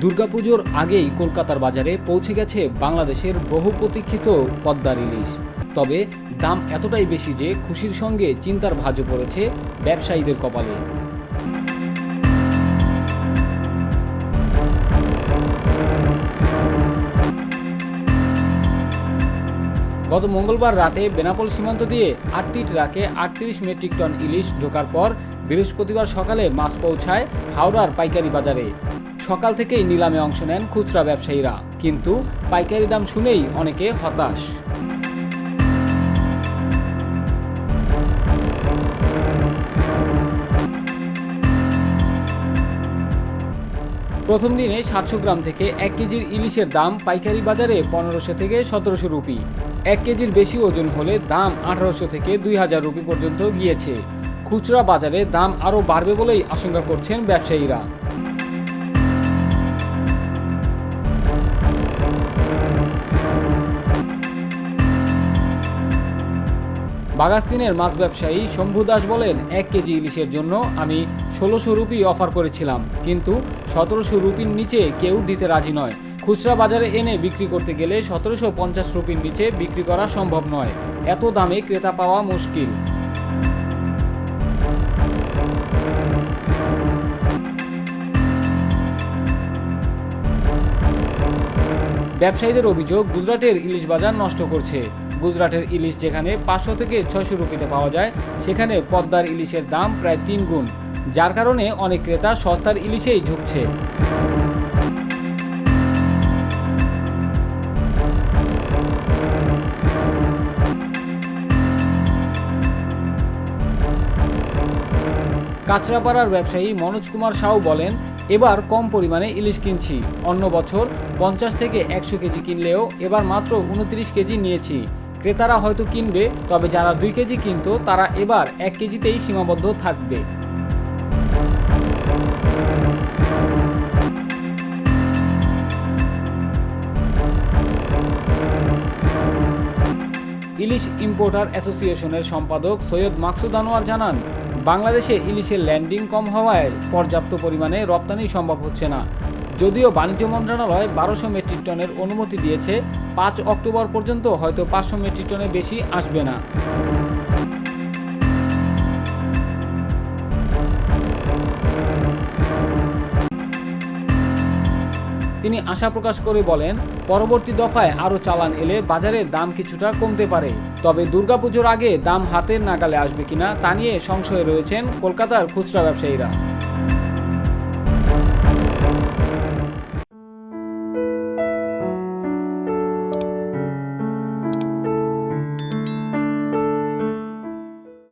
দুর্গাপুজোর আগেই কলকাতার বাজারে পৌঁছে গেছে বাংলাদেশের বহু প্রতীক্ষিত পদ্মার ইলিশ। তবে দাম এতটাই বেশি যে খুশির সঙ্গে চিন্তার ভাজও পড়েছে ব্যবসায়ীদের কপালে। গত মঙ্গলবার রাতে বেনাপোল সীমান্ত দিয়ে আটটি ট্রাকে আটত্রিশ মেট্রিক টন ইলিশ ঢোকার পর বৃহস্পতিবার সকালে মাছ পৌঁছায় হাওড়ার পাইকারি বাজারে। সকাল থেকেই নিলামে অংশ নেন খুচরা ব্যবসায়ীরা। কিন্তু পাইকারি দাম শুনেই অনেকে হতাশ। প্রথম দিনে সাতশো গ্রাম থেকে এক কেজির ইলিশের দাম পাইকারি বাজারে পনেরোশো থেকে সতেরোশো রুপি। এক কেজির বেশি ওজন হলে দাম আঠারোশো থেকে দুই হাজার রুপি পর্যন্ত গিয়েছে। খুচরা বাজারে দাম আরও বাড়বে বলেই আশঙ্কা করছেন ব্যবসায়ীরা। বাগাস্তিনের মাছ ব্যবসায়ী শম্ভু দাস বলেন, এক কেজি ইলিশের জন্য আমি ষোলোশো রুপি অফার করেছিলাম, কিন্তু সতেরোশো রুপির নিচে কেউ দিতে রাজি নয়। খুচরা বাজারে এনে বিক্রি করতে গেলে সতেরোশো পঞ্চাশ রুপির নিচে বিক্রি করা সম্ভব নয়। এত দামে ক্রেতা পাওয়া মুশকিল। ব্যবসায়ীদের অভিযোগ, গুজরাটের ইলিশ বাজার নষ্ট করছে। গুজরাটের ইলিশ যেখানে পাঁচশো থেকে ছয়শো রুপিতে পাওয়া যায়, সেখানে পদ্মার ইলিশের দাম প্রায় তিন গুণ। যার কারণে অনেক ক্রেতা সস্তার ইলিশেই ঝুঁকছে। কাঁচরাপাড়ার ব্যবসায়ী মনোজ কুমার সাউ বলেন, এবার কম পরিমাণে ইলিশ কিনছি। অন্য বছর পঞ্চাশ থেকে একশো কেজি কিনলেও এবার মাত্র উনত্রিশ কেজি নিয়েছি। ক্রেতারা হয়তো কিনবে, তবে যারা দুই কেজি কিনত, তারা এবার এক কেজিতেই সীমাবদ্ধ থাকবে। ইলিশ ইম্পোর্টার অ্যাসোসিয়েশনের সম্পাদক সৈয়দ মাকসুদ আনোয়ার জানান, বাংলাদেশে ইলিশের ল্যান্ডিং কম হওয়ায় পর্যাপ্ত পরিমাণে রপ্তানি সম্ভব হচ্ছে না। যদিও বাণিজ্য মন্ত্রণালয় বারোশো মেট্রিক টনের অনুমতি দিয়েছে, পাঁচ অক্টোবর পর্যন্ত হয়তো পাঁচশো মেট্রিক টনের বেশি আসবে না। তিনি আশা প্রকাশ করে বলেন, পরবর্তী দফায় আরও চালান এলে বাজারে দাম কিছুটা কমতে পারে। তবে দুর্গাপুজোর আগে দাম হাতের নাগালে আসবে কিনা তা নিয়ে সংশয়ে রয়েছেন কলকাতার খুচরা ব্যবসায়ীরা।